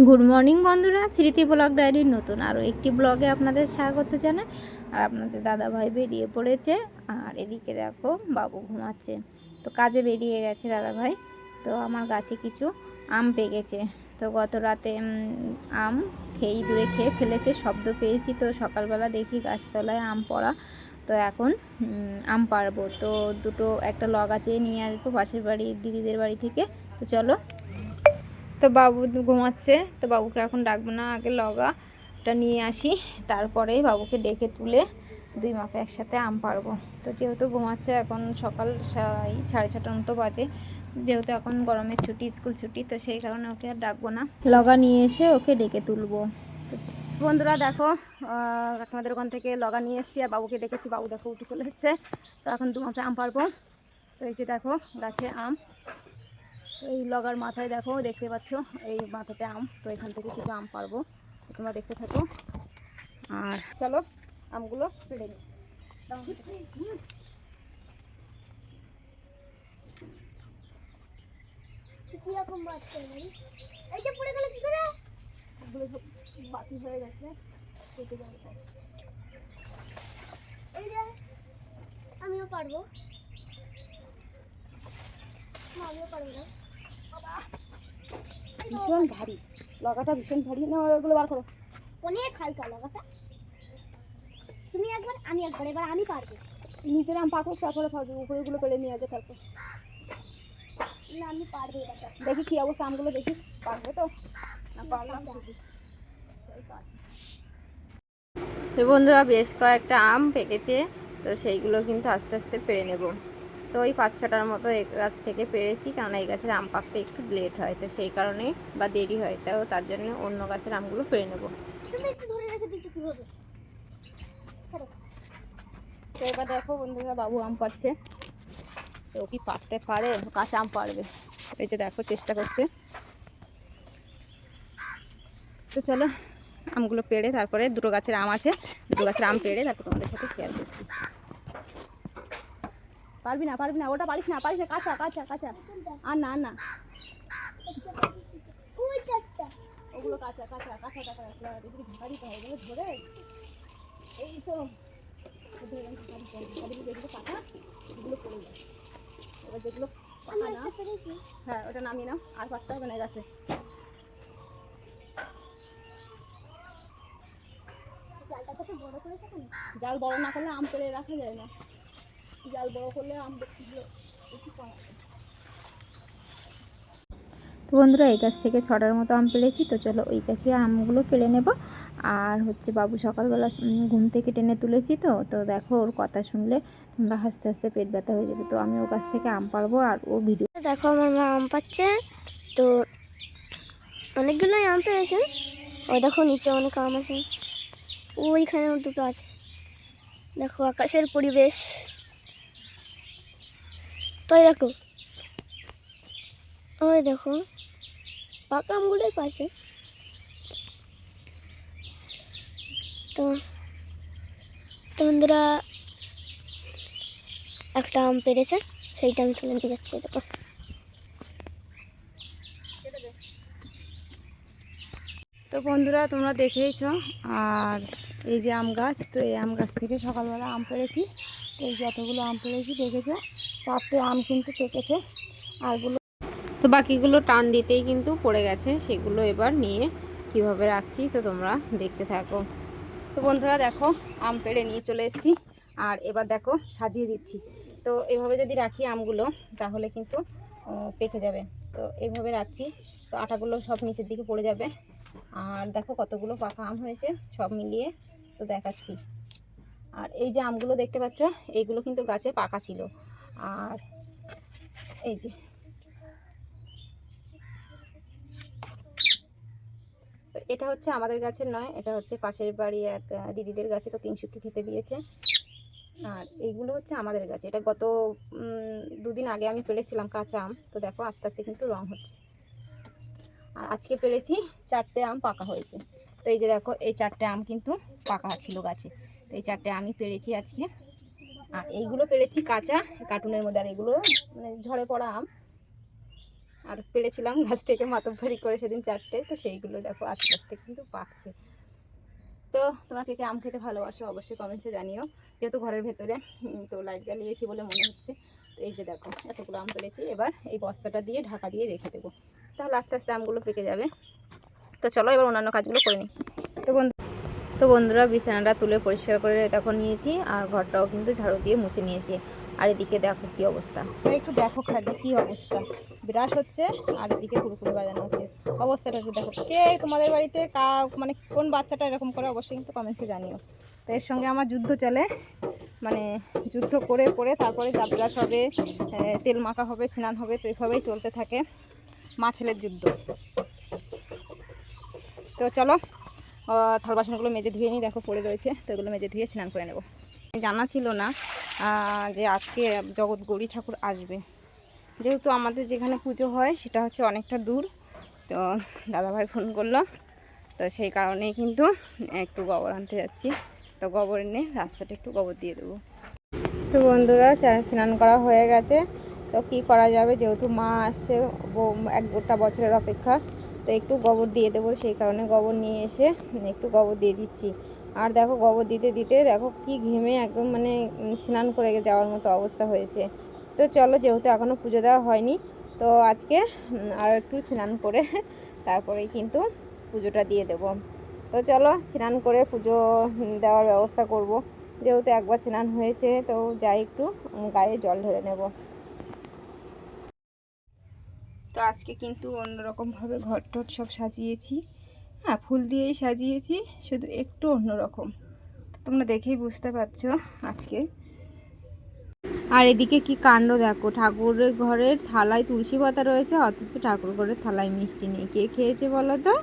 Good morning বন্ধুরা, স্মৃতি blog ডায়েরির নতুন আরও একটি ব্লগে আপনাদের স্বাগত জানাই। আর আপনাদের দাদা ভাই বেরিয়ে পড়েছে, আর এদিকে দেখো বাবু ঘুমাচ্ছে। তো কাজে বেরিয়ে গেছে দাদা ভাই, তো আমার গাছে কিছু আম পেকেছে। তো গত রাতে আম খেয়েই দূরে খেয়ে ফেলেছে, শব্দ পেয়েছি তো সকালবেলা দেখি গাছতলায় আম পড়া। তো এখন আম পারব তো দুটো একটা লগ আছে নিয়ে আসব পাশের বাড়ি দিদিদের বাড়ি থেকে। তো চলো তো বাবু ঘুমাচ্ছে তো বাবুকে এখন ডাকবো না আগে লগাটা নিয়ে আসি তারপরে বাবুকে ডেকে তুলে দুই মাপে একসাথে আম পারব তো যেহেতু ঘুমাচ্ছে এখন সকাল সাড়ে ছটার মতো বাজে যেহেতু এখন গরমের ছুটি স্কুল ছুটি তো সেই কারণে ওকে আর ডাকবো না। লগা নিয়ে এসে ওকে ডেকে তুলবো। বন্ধুরা দেখো আহ, কাকিমাদের ওখান থেকে লগা নিয়ে এসেছি আর বাবুকে ডেকেছি বাবু দেখো উঠে চলে এসছে। তো এখন দু মাপে আম পারব তো এই যে দেখো গাছে আম। এই লগার মাথায় দেখো, দেখতে পাচ্ছ? এই মাথাতে আম, তো এখান থেকে কিছু আম পারব। তোমরা দেখতে থাকো। আর চলো, আমগুলো পেড়ে নিই। কীরকম বাচ্চা ভাই এই যে পড়ে কি করে? হয়ে গেছে আমিও পারব। আমিও পারব না। ভীষণ ভারী। লগাটা ভীষণ ভারী। না ওগুলো বার করো। অনেক হালকা লাগাটা। তুমি একবার আমি একবার এবার আমি পারব। নিচের আম পাকো তারপরে পারবে উপরেগুলো পেড়ে নিয়ে আগে তারপর। না আমি পারব দেখি কি অবস্থা আমগুলো দেখি। পারবে তো? না পারলাম তো বন্ধুরা বেশ কয়েকটা আম পেকেছে তো সেইগুলো কিন্তু আস্তে আস্তে পেরে নেব। তো ওই পাঁচ ছটার মতো এই গাছ থেকে পেরেছি। কারণ এই গাছের আম পাকতে একটু লেট হয়, তো সেই কারণে বা দেরি হয় তাও তার জন্য অন্য গাছের আমগুলো পেরে নেব। তো এবার দেখো বন্ধুরা, বাবু আম পাচ্ছে তো কি পারতে পারে? কাঁচা আম পারবে এই যে দেখো, চেষ্টা করছে। তো চলো, আমগুলো পেড়ে তারপরে দুটো গাছের আম আছে। দুটো গাছের আম পেড়ে তারপর তোমাদের সাথে শেয়ার করছি। পারবি না পারবি না, ওটা পারিস না পারিস না, কাঁচা কাঁচা কাঁচা। আর না না। ওগুলো কাঁচা কাঁচা ধরে। যেগুলো হ্যাঁ ওটা নামিয়ে নাও। আর জাল বড় না করলে আম পেড়ে রাখা যায় না। জাল বড় করলে আম বেশি বেশি কম তো বন্ধুরা এই গাছ থেকে ছটার মতো আম পেড়েছি তো চলো ওই গাছে আমগুলো পেড়ে নেব। আর হচ্ছে বাবু সকালবেলা ঘুম থেকে টেনে তুলেছি তো তো দেখো ওর কথা শুনলে তোমরা হাসতে হাসতে পেট ব্যথা হয়ে যাবে। তো আমি ওর কাছ থেকে আম পারব আর ও ভিডিও দেখো আমার মা আম পাচ্ছে তো অনেকগুলোই আম পেয়েছে ও দেখো নিচে অনেক আম আছে। ওইখানে দুটো আছে। দেখো আকাশের পরিবেশ। তাই দেখো। ওই দেখো। পাকা আমগুলোই পাচ্ছে। তো বন্ধুরা একটা আম পেরেছে, সেইটা আমি তুলে নিয়ে যাচ্ছি দেখো। তো বন্ধুরা, তোমরা দেখেইছো, আর এই যে আম গাছ, তো এই আম গাছ থেকে সকালবেলা আম পেড়েছি তো এই যতগুলো আম পেড়েছি দেখেছ? চারটে আম কিন্তু পেকেছে। আরগুলো তো বাকিগুলো টান দিতেই কিন্তু পড়ে গেছে। সেগুলো এবার নিয়ে কীভাবে রাখছি, তো তোমরা দেখতে থাকো। তো বন্ধুরা, দেখো, আম পেড়ে নিয়ে চলে এসেছি। আর এবার দেখো, সাজিয়ে দিচ্ছি। তো এভাবে যদি রাখি আমগুলো, তাহলে কিন্তু পেকে যাবে। তো এইভাবে রাখছি। তো আটাগুলো সব নিচের দিকে পড়ে যাবে। আর দেখো, কতগুলো পাকা আম হয়েছে, সব মিলিয়ে তো দেখাচ্ছি। আর এই যে আমগুলো দেখতে পাচ্ছ এইগুলো কিন্তু গাছে পাকা ছিল। আর এই যে। এটা হচ্ছে আমাদের গাছের নয়, এটা হচ্ছে পাশের বাড়ি এক দিদিদের গাছে তো কিংসুকি খেতে দিয়েছে। আর এইগুলো হচ্ছে আমাদের গাছে। এটা গত দুদিন আগে আমি পেড়েছিলাম কাঁচা আম, তো দেখো আস্তে আস্তে কিন্তু রং হচ্ছে। আর আজকে পেরেছি চারটে আম পাকা হয়েছে। তো এই যে দেখো, এই চারটে আম কিন্তু পাকা ছিল গাছে। তো এই চারটে আমি পেরেছি আজকে। আর এইগুলো পেরেছি কাঁচা, কার্টুনের মধ্যে আর এগুলো মানে ঝড়ে পড়া আম। আর পেরেছিলাম গাছ থেকে মাতব্বারি করে সেদিন চারটে, তো সেইগুলো দেখো আস্তে আস্তে কিন্তু পাকছে। তো তোমরা কে আম খেতে ভালোবাসো অবশ্যই কমেন্টসে জানিও। যেহেতু ঘরের ভেতরে তো লাইট জ্বালিয়েছি বলে মনে হচ্ছে। তো এই যে দেখো, এতগুলো আম পেরেছি। এবার এই বস্তাটা দিয়ে ঢাকা দিয়ে রেখে দেবো। তাহলে আস্তে আস্তে আমগুলো পেকে যাবে। তো চলো এবার অন্যান্য কাজগুলো করে নিই। তো বন্ধুরা বিছানাটা তুলে পরিষ্কার করে দেখো নিয়েছি আর ঘরটাও কিন্তু ঝাড়ু দিয়ে মুছে নিয়েছি। আর এদিকে দেখো কি অবস্থা। একটু দেখো খাটে কি অবস্থা। বিরাস হচ্ছে আর এদিকে কুরকুরে বাজানো হচ্ছে। অবস্থাটা একটু দেখো। কে তোমাদের বাড়িতে কা মানে কোন বাচ্চাটা এরকম করে অবশ্যই কিন্তু কমেন্টসে জানিও। তো এর সঙ্গে আমার যুদ্ধ চলে। মানে যুদ্ধ করে করে তারপরে যা বিরাস হবে তেল মাখা হবে, স্নান হবে, তো এইভাবেই চলতে থাকে। মা ছেলের যুদ্ধ। তো চলো থাল বাসনগুলো মেজে ধুয়ে নিই, দেখো পড়ে রয়েছে, তো এগুলো মেজে ধুয়ে স্নান করে নেব। জানা ছিল না যে আজকে জগৎ গৌরী ঠাকুর আসবে। যেহেতু আমাদের যেখানে পুজো হয়, সেটা হচ্ছে অনেকটা দূর, তো দাদাভাই ফোন করল, তো সেই কারণেই কিন্তু একটু গোবর আনতে যাচ্ছি। তো গোবর এনে রাস্তাটা একটু গোবর দিয়ে দেবো। তো বন্ধুরা স্নান করা হয়ে গেছে, তো কি করা যাবে? যেহেতু মা আসছে এক গোটা বছরের অপেক্ষা। তো একটু গোবর দিয়ে দেবো, সেই কারণে গোবর নিয়ে এসে একটু গোবর দিয়ে দিচ্ছি। আর দেখো গোবর দিতে দিতে দেখো কি ঘেমে একদম মানে স্নান করে যাওয়ার মতো অবস্থা হয়েছে। তো চলো যেহেতু এখনও পুজো দেওয়া হয়নি, তো আজকে আর একটু স্নান করে তারপরেই কিন্তু পুজোটা দিয়ে দেবো। তো চলো স্নান করে পুজো দেওয়ার ব্যবস্থা করব। যেহেতু একবার স্নান হয়েছে, তো যাই একটু গায়ে জল ঢেলে নেব। তো আজকে কিন্তু অন্যরকমভাবে ঘর টট সব সাজিয়েছি। হ্যাঁ ফুল দিয়েই সাজিয়েছি, শুধু একটু অন্যরকম। তো তোমরা দেখেই বুঝতে পারছ আজকে। আর এদিকে কি কাণ্ড দেখো, ঠাকুরের ঘরের থালায় তুলসী পাতা রয়েছে, অথচ ঠাকুর ঘরের থালায় মিষ্টি নেই। কে খেয়েছে বলো তো?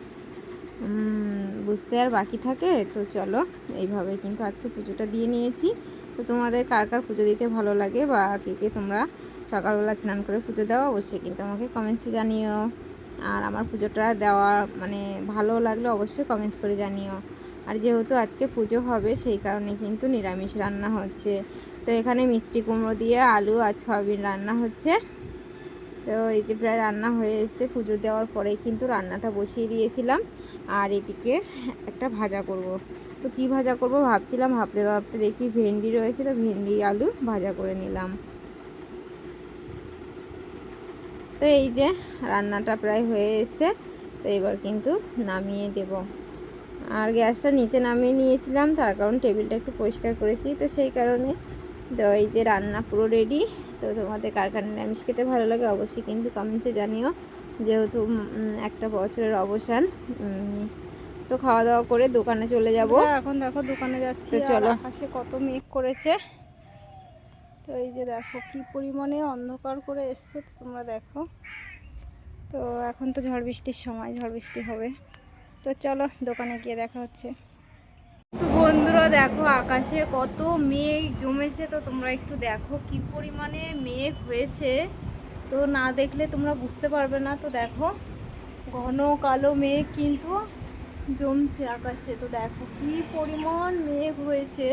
বুঝতে আর বাকি থাকে? তো চলো, এইভাবে কিন্তু আজকে পুজোটা দিয়ে নিয়েছি। তো তোমাদের কার কার পুজো দিতে ভালো লাগে বা কে কে তোমরা সকালবেলা স্নান করে পুজো দেওয়া, অবশ্যই কিন্তু আমাকে কমেন্টসে জানিও। আর আমার পুজোটা দেওয়া মানে ভালো লাগলে অবশ্যই কমেন্টস করে জানিও। আর যেহেতু আজকে পুজো হবে, সেই কারণে কিন্তু নিরামিষ রান্না হচ্ছে। তো এখানে মিষ্টি কুমড়ো দিয়ে আলু আর সয়াবিন রান্না হচ্ছে। তো এই যে প্রায় রান্না হয়ে এসেছে, পুজো দেওয়ার পরেই কিন্তু রান্নাটা বসিয়ে দিয়েছিলাম। আর এদিকে একটা ভাজা করব। তো কি ভাজা করব ভাবছিলাম, ভাবতে ভাবতে দেখি ভেন্ডি রয়েছে, তো ভেন্ডি আলু ভাজা করে নিলাম। তো এই যে রান্নাটা প্রায় হয়ে এসেছে তো এবার কিন্তু নামিয়ে দেব। আর গ্যাসটা নিচে নামিয়ে নিয়েছিলাম তার কারণ টেবিলটা একটু পরিষ্কার করেছি তো সেই কারণে তো এই যে রান্না পুরো রেডি তো তোমাদের কার কার নিরামিষ খেতে ভালো লাগে অবশ্যই কিন্তু কমেন্টসে জানিও যেহেতু একটা বছরের অবসান তো খাওয়া দাওয়া করে দোকানে চলে যাব। এখন দেখো দোকানে যাচ্ছি চলো। আকাশে কত মেঘ করেছে। তো এই যে দেখো কি পরিমাণে অন্ধকার করে এসছে, তো তোমরা দেখো। তো এখন তো ঝড় বৃষ্টির সময়, ঝড় বৃষ্টি হবে। তো চলো দোকানে গিয়ে দেখা হচ্ছে। তো বন্ধুরা দেখো, আকাশে কত মেঘ জমেছে, তো তোমরা একটু দেখো কি পরিমাণে মেঘ হয়েছে। তো না দেখলে তোমরা বুঝতে পারবে না, তো দেখো ঘন কালো মেঘ কিন্তু জমছে আকাশে। তো দেখো কি পরিমাণ মেঘ হয়েছে।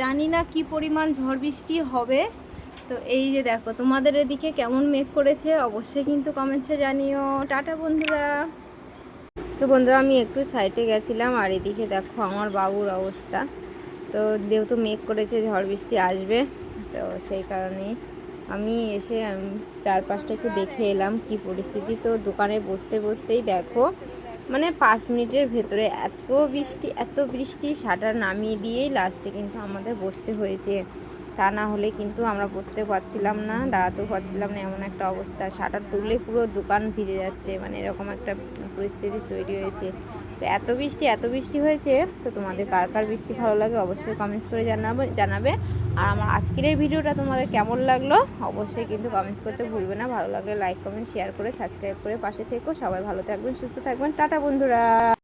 জানি না কি পরিমাণ ঝড় বৃষ্টি হবে। তো এই যে দেখো, তোমাদের এদিকে কেমন মেঘ করেছে অবশ্যই কিন্তু কমেন্টসে জানিও। টাটা বন্ধুরা। তো বন্ধুরা, আমি একটু সাইডে গেছিলাম আর এদিকে দেখো আমার বাবুর অবস্থা। তো যেহেতু মেঘ করেছে, ঝড় বৃষ্টি আসবে, তো সেই কারণে আমি এসে চারপাশটা একটু দেখে এলাম কি পরিস্থিতি। তো দোকানে বসতে বসতেই দেখো মানে পাঁচ মিনিটের ভেতরে এত বৃষ্টি এত বৃষ্টি শাটার নামিয়ে দিয়েই লাস্টে কিন্তু আমাদের বসতে হয়েছে। তা না হলে কিন্তু আমরা বসতে পারছিলাম না, দাঁড়াতেও পারছিলাম না, এমন একটা অবস্থা। শাটার তুললে পুরো দোকান ভিজে যাচ্ছে মানে এরকম একটা পরিস্থিতি তৈরি হয়েছে। তো এত বৃষ্টি এত বৃষ্টি হয়েছে, তো তোমাদের কার কার বৃষ্টি ভালো লাগে অবশ্যই কমেন্টস করে জানাবে জানাবে। আর আমার আজকের এই ভিডিওটা তোমাদের কেমন লাগল, অবশ্যই কিন্তু কমেন্টস করতে ভুলবে না। ভালো লাগলে লাইক কমেন্ট শেয়ার করে সাবস্ক্রাইব করে পাশে থেকো। সবাই ভালো থাকবেন, সুস্থ থাকবেন। টাটা বন্ধুরা!